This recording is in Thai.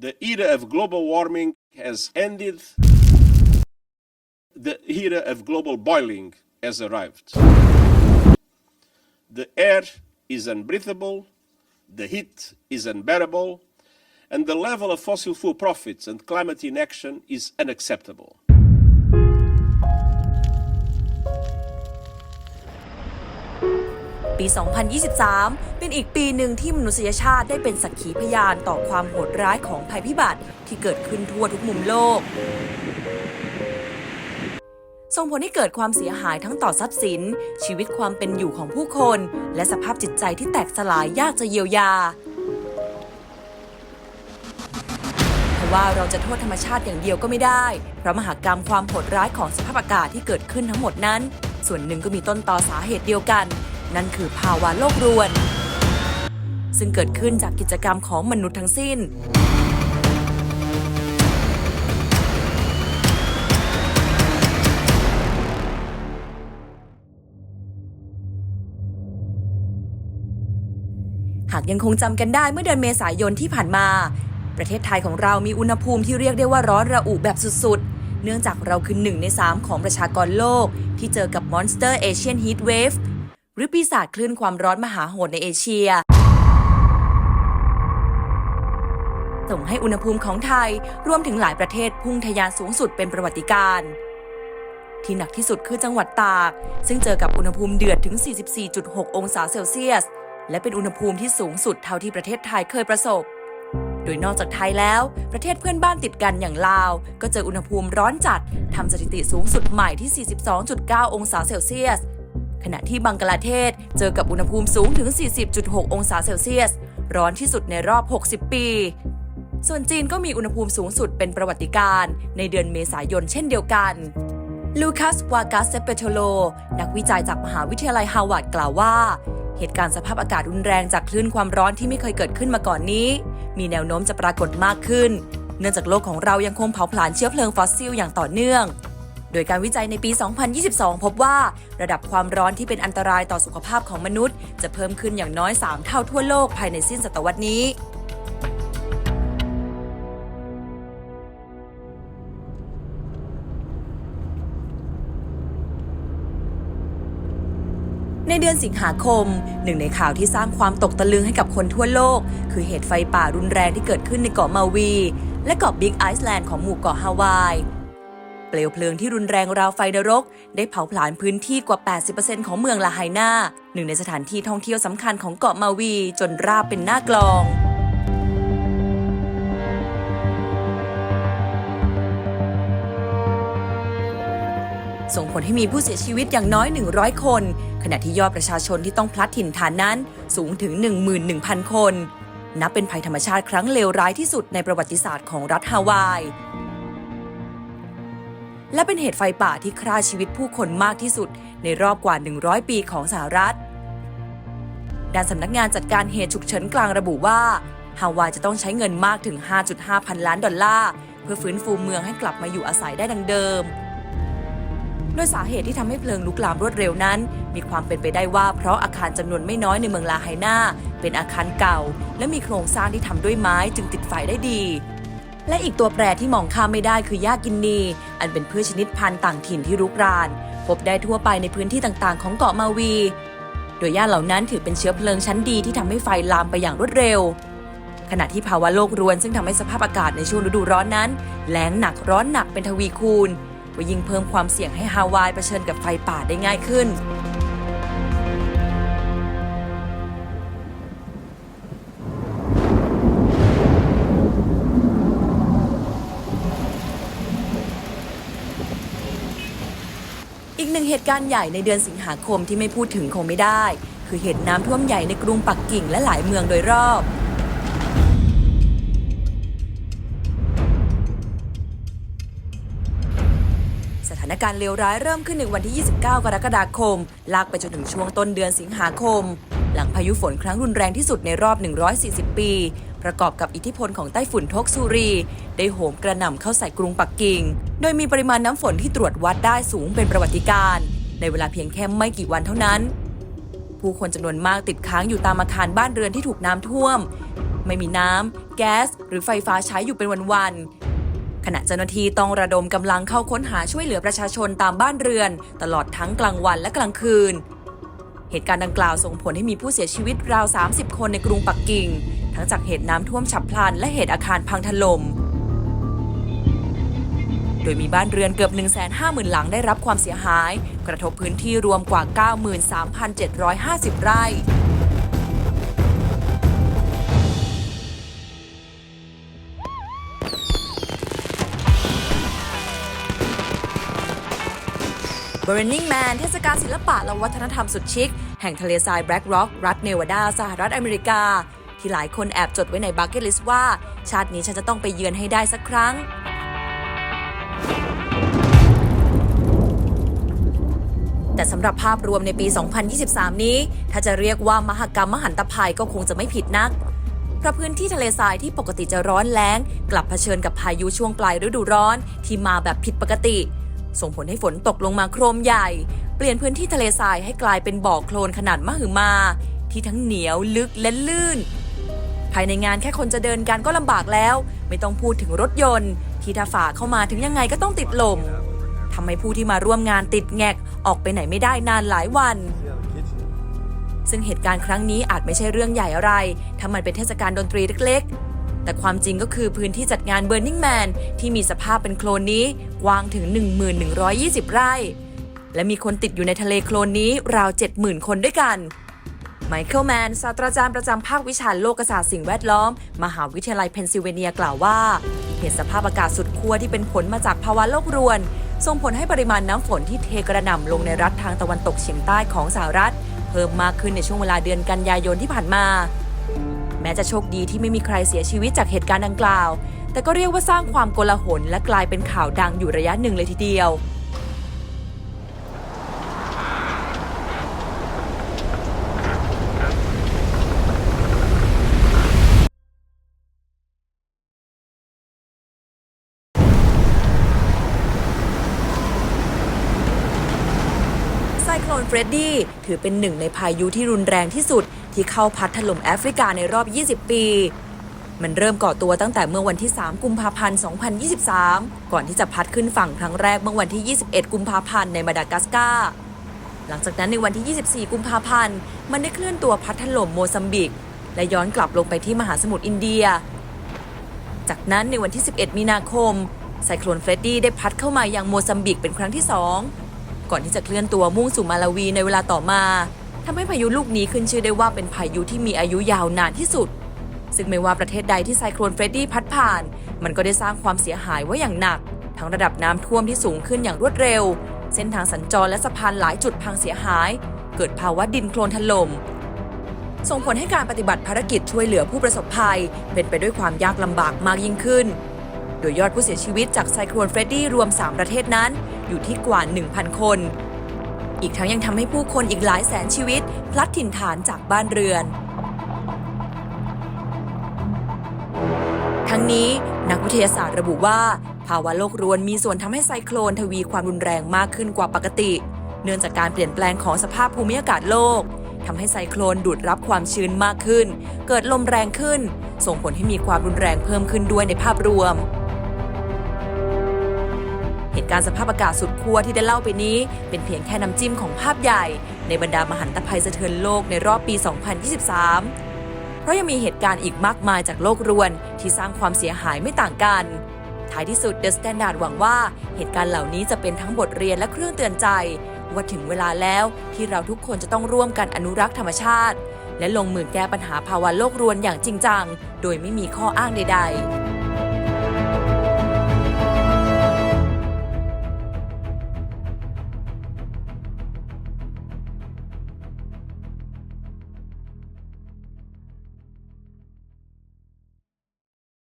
The era of global warming has ended. The era of global boiling has arrived. The air is unbreathable, the heat is unbearable, and the level of fossil fuel profits and climate inaction is unacceptable. ปี 2023 เป็นอีกปีหนึ่งที่มนุษยชาติได้เป็นสักขีพยานต่อความโหดร้ายของภัยพิบัติที่เกิดขึ้นทั่วทุกมุมโลก ส่งผลให้เกิดความเสียหายทั้งต่อทรัพย์สิน ชีวิตความเป็นอยู่ของผู้คน และสภาพจิตใจที่แตกสลายยากจะเยียวยาเพราะว่าเราจะโทษธรรมชาติอย่างเดียวก็ไม่ได้ เพราะมหากรรมความโหดร้ายของสภาพอากาศที่เกิดขึ้นทั้งหมดนั้น ส่วนหนึ่งก็มีต้นตอสาเหตุเดียวกัน นั่นคือภาวะโลกรวน ซึ่งเกิดขึ้นจากกิจกรรมของมนุษย์ทั้งสิ้น หากยังคงจำกันได้เมื่อเดือนเมษายนที่ผ่านมา ประเทศไทยของเรามีอุณหภูมิที่เรียกได้ว่าร้อนระอุแบบสุด ๆเนื่องจากเราคือหนึ่งใน 3 ของประชากรโลก ที่เจอกับ Monster Asian Heat Wave หรือปีศาจคลื่นความร้อนมหาโหดในเอเชีย ส่งให้อุณหภูมิของไทยรวมถึงหลายประเทศพุ่งทะยานสูงสุดเป็นประวัติการณ์ที่หนักที่สุดคือจังหวัดตาก ซึ่งเจอกับอุณหภูมิเดือดถึง 44.6 องศาเซลเซียส และเป็นอุณหภูมิที่สูงสุดเท่าที่ประเทศไทยเคยประสบ โดยนอกจากไทยแล้ว ประเทศเพื่อนบ้านติดกันอย่างลาว ก็เจออุณหภูมิร้อนจัดทำสถิติสูงสุดใหม่ที่ 42.9 องศาเซลเซียส ขณะที่บังกลาเทศเจอกับอุณหภูมิสูงถึง 40.6 องศาเซลเซียส ร้อนที่สุดในรอบ 60 ปี ส่วนจีนก็มีอุณหภูมิสูงสุดเป็นประวัติการณ์ในเดือนเมษายนเช่นเดียวกันลูคัส วากัสเซเปโตโล นักวิจัยจากมหาวิทยาลัยฮาวาดกล่าวว่า เหตุการณ์สภาพอากาศรุนแรงจากคลื่นความร้อนที่ไม่เคยเกิดขึ้นมาก่อนนี้ มีแนวโน้มจะปรากฏมากขึ้น เนื่องจากโลกของเรายังคงเผาผลาญเชื้อเพลิงฟอสซิลอย่างต่อเนื่อง โดยการวิจัยในปี 2022 พบว่า ระดับความร้อนที่เป็นอันตรายต่อสุขภาพของมนุษย์ จะเพิ่มขึ้นอย่างน้อย 3 เท่าทั่วโลกภายในสิ้นศตวรรษนี้ ในเดือนสิงหาคม หนึ่งในข่าวที่สร้างความตกตะลึงให้กับคนทั่วโลก คือเหตุไฟป่ารุนแรงที่เกิดขึ้นในเกาะมาวี และเกาะบิ๊กไอซ์แลนด์ของหมู่เกาะฮาวาย เปลวเพลิงที่รุนแรงราวไฟนรก ได้เผาผลาญพื้นที่กว่า 80%ของเมืองลาไฮนาหนึ่งในสถานที่ท่องเที่ยวสำคัญของเกาะมาวี จนราบเป็นหน้ากลองส่งผลให้มีผู้เสียชีวิตอย่างน้อย 100 คน ขณะที่ยอดประชาชนที่ต้องพลัดถิ่นฐานนั้นสูงถึง 11,000 คน นับเป็นภัยธรรมชาติครั้งเลวร้ายที่สุดในประวัติศาสตร์ของรัฐฮาวาย และเป็นเหตุไฟป่าที่ฆ่าชีวิตผู้คนมากที่สุด ในรอบกว่า 100 ปีของสหรัฐ ด้านสำนักงานจัดการเหตุฉุกเฉินกลางระบุว่าฮาวายจะต้องใช้เงินมากถึง 5.5 พันล้านดอลลาร์ เพื่อฟื้นฟูเมืองให้กลับมาอยู่อาศัยได้ดังเดิม โดยสาเหตุที่ทำให้เพลิงลุกลามรวดเร็วนั้น มีความเป็นไปได้ว่าเพราะอาคารจำนวนไม่น้อยในเมืองลาไฮนาเป็นอาคารเก่า และมีโครงสร้างที่ทำด้วยไม้จึงติดไฟได้ดี และอีกตัวแปรที่มองข้ามไม่ได้คือหญ้ากินนี อันเป็นพืชชนิดพันธุ์ต่างถิ่นที่รุกราน พบได้ทั่วไปในพื้นที่ต่างๆ ของเกาะมาวี โดยหญ้าเหล่านั้นถือเป็นเชื้อเพลิงชั้นดีที่ทำให้ไฟลามไปอย่างรวดเร็ว ขณะที่ภาวะโลกรวนซึ่งทำให้สภาพอากาศในช่วงฤดูร้อนนั้นแล้งหนักร้อนหนักเป็นทวีคูณก็ยิ่งเพิ่มความเสี่ยงให้ฮาวายเผชิญกับไฟป่าได้ง่ายขึ้น อีกหนึ่งเหตุการณ์ใหญ่ในเดือนสิงหาคมที่ไม่พูดถึงคงไม่ได้ คือเหตุน้ำท่วมใหญ่ในกรุงปักกิ่งและหลายเมืองโดยรอบ สถานการณ์เลวร้ายเริ่มขึ้นในวันที่ 29 กรกฎาคม ลากไปจนถึงช่วงต้นเดือนสิงหาคม หลังพายุฝนครั้งรุนแรงที่สุดในรอบ 140 ปี ประกอบกับอิทธิพลของไต้ฝุ่นทกซูรี ได้โหมกระหน่ำเข้าใส่กรุงปักกิ่ง โดยมีปริมาณน้ำฝนที่ตรวจวัดได้สูงเป็นประวัติการ ในเวลาเพียงแค่ไม่กี่วันเท่านั้น ผู้คนจำนวนมากติดค้างอยู่ตามอาคารบ้านเรือนที่ถูกน้ำท่วม ไม่มีน้ำแก๊ส หรือไฟฟ้าใช้อยู่เป็นวันๆขณะเจ้าหน้าที่ต้องระดมกำลังเข้าค้นหาช่วยเหลือประชาชนตามบ้านเรือน ตลอดทั้งกลางวันและกลางคืนเหตุการณ์ดังกล่าวส่งผลให้มีผู้เสียชีวิตราว 30 คนในกรุงปักกิ่ง ทั้งจากเหตุน้ำท่วมฉับพลัน และเหตุอาคารพังถล่ม โดยมีบ้านเรือนเกือบ 150,000 หลังได้รับความเสียหาย กระทบพื้นที่รวมกว่า 93,750 ไร่ Burning Man เทศกาลศิลปะและวัฒนธรรมสุดชิค แห่งทะเลทรายแบล็กร็อก รัฐเนวาดา สหรัฐอเมริกา ที่หลายคนแอบจดไว้ในบั c เก็ตลิสต์ว่า ชาตินี้ฉันจะต้องไปเยือนให้ได้สักครั้งแต่สำหรับภาพรวมในปี 2023 นี้ ถ้าจะเรียกว่ามหกรรมมหันตภัยก็คงจะไม่ผิดนัก เพราะพื้นที่ทะเลทรายที่ปกติจะร้อนแล้ง กลับเผชิญกับพายุช่วงปลายฤดูร้อนที่มาแบบผิดปกติ ส่งผลให้ฝนตกลงมาโครมใหญ่ เปลี่ยนพื้นที่ทะเลทรายให้กลายเป็นบ่อโคลนขนาดมหึมา ที่ทั้งเหนียวลึกและลื่นายในงานแค่คนจะเดินกันก็ลำบากแล้ว ไม่ต้องพูดถึงรถยนต์ ที่ถ้าฝ่าเข้ามาถึงยังไงก็ต้องติดลมทำให้ผู้ที่มาร่วมงานติดแงกออกไปไหนไม่ได้นานหลายวัน ซึ่งเหตุการณ์ครั้งนี้อาจไม่ใช่เรื่องใหญ่อะไรถ้ามันเป็นเทศกาลดนตรีเล็กๆ แต่ความจริงก็คือพื้นที่จัดงาน Burning Man ที่มีสภาพเป็นโคลนนี้กว้างถึง 1120 ไร่ และมีคนติดอยู่ในทะเลโคลนนี้ราว 70,000 คนด้วยกัน ไมเคิลแมน ศาสตราจารย์ประจำภาควิชาโลกศาสตร์สิ่งแวดล้อม มหาวิทยาลัยเพนซิลเวเนียกล่าวว่า เหตุสภาพอากาศสุดขั้วที่เป็นผลมาจากภาวะโลกรวน ส่งผลให้ปริมาณน้ำฝนที่เทกระหน่ำลงในรัฐทางตะวันตกเฉียงใต้ของสหรัฐ เพิ่มมากขึ้นในช่วงเวลาเดือนกันยายนที่ผ่านมา แม้จะโชคดีที่ไม่มีใครเสียชีวิตจากเหตุการณ์ดังกล่าว แต่ก็เรียกว่าสร้างความโกลาหลและกลายเป็นข่าวดังอยู่ระยะหนึ่งเลยทีเดียว โคลนเฟรดดี้ถือเป็นหนึ่งในพายุที่รุนแรงที่สุด ที่เข้าพัดถล่มแอฟริกาในรอบ 20 ปี มันเริ่มก่อตัวตั้งแต่เมื่อวันที่ 3 กุมภาพันธ์ 2023 ก่อนที่จะพัดขึ้นฝั่งครั้งแรกเมื่อวันที่ 21 กุมภาพันธ์ในมาดากัสการ์หลังจากนั้นในวันที่ 24 กุมภาพันธ์ มันได้เคลื่อนตัวพัดถล่มโมซัมบิก และย้อนกลับลงไปที่มหาสมุทรอินเดีย จากนั้นในวันที่ 11 มีนาคมไซโคลนเฟรดดี้ได้พัดเข้ามายังโมซัมบิกเป็นครั้งที่ 2 ก่อนที่จะเคลื่อนตัวมุ่งสู่มาลาวีในเวลาต่อมาทำให้พายุลูกนี้ขึ้นชื่อได้ว่าเป็นพายุที่มีอายุยาวนานที่สุด ซึ่งไม่ว่าประเทศใดที่ไซโคลนเฟรดดี้พัดผ่าน มันก็ได้สร้างความเสียหายไว้อย่างหนัก ทั้งระดับน้ำท่วมที่สูงขึ้นอย่างรวดเร็ว เส้นทางสัญจรและสะพานหลายจุดพังเสียหาย เกิดภาวะดินโคลนถล่มส่งผลให้การปฏิบัติภารกิจช่วยเหลือผู้ประสบภัย เป็นไปด้วยความยากลำบากมากยิ่งขึ้น โดยยอดผู้เสียชีวิตจากไซโคลนเฟรดดี้รวม 3 ประเทศนั้น อยู่ที่กว่า 1,000 คน อีกทั้งยังทำให้ผู้คนอีกหลายแสนชีวิต พลัดถิ่นฐานจากบ้านเรือน ทั้งนี้นักวิทยาศาสตร์ระบุว่า ภาวะโลกรวนมีส่วนทำให้ไซโคลนทวีความรุนแรงมากขึ้นกว่าปกติ เนื่องจากการเปลี่ยนแปลงของสภาพภูมิอากาศโลกทำให้ไซโคลนดูดรับความชื้นมากขึ้น เกิดลมแรงขึ้น ส่งผลให้มีความรุนแรงเพิ่มขึ้นด้วยในภาพรวม ตุการณ์สภาพอากาศสุดขั้วที่ได้เล่าไปนี้ เป็นเพียงแค่น้ำจิ้มของภาพใหญ่ ในบรรดามหันตภัยสะเทือนโลกในรอบปี 2023 เพราะยังมีเหตุการณ์อีกมากมายจากโลกรวน ที่สร้างความเสียหายไม่ต่างกัน ท้ายที่สุด The Standard หวังว่าเหตุการณ์เหล่านี้จะเป็นทั้งบทเรียนและเครื่องเตือนใจ ว่าถึงเวลาแล้วที่เราทุกคนจะต้องร่วมกันอนุรักษ์ธรรมชาติ และลงมือแก้ปัญหาภาวะโลกรวนอย่างจริงจัง โดยไม่มีข้ออ้างใด ๆ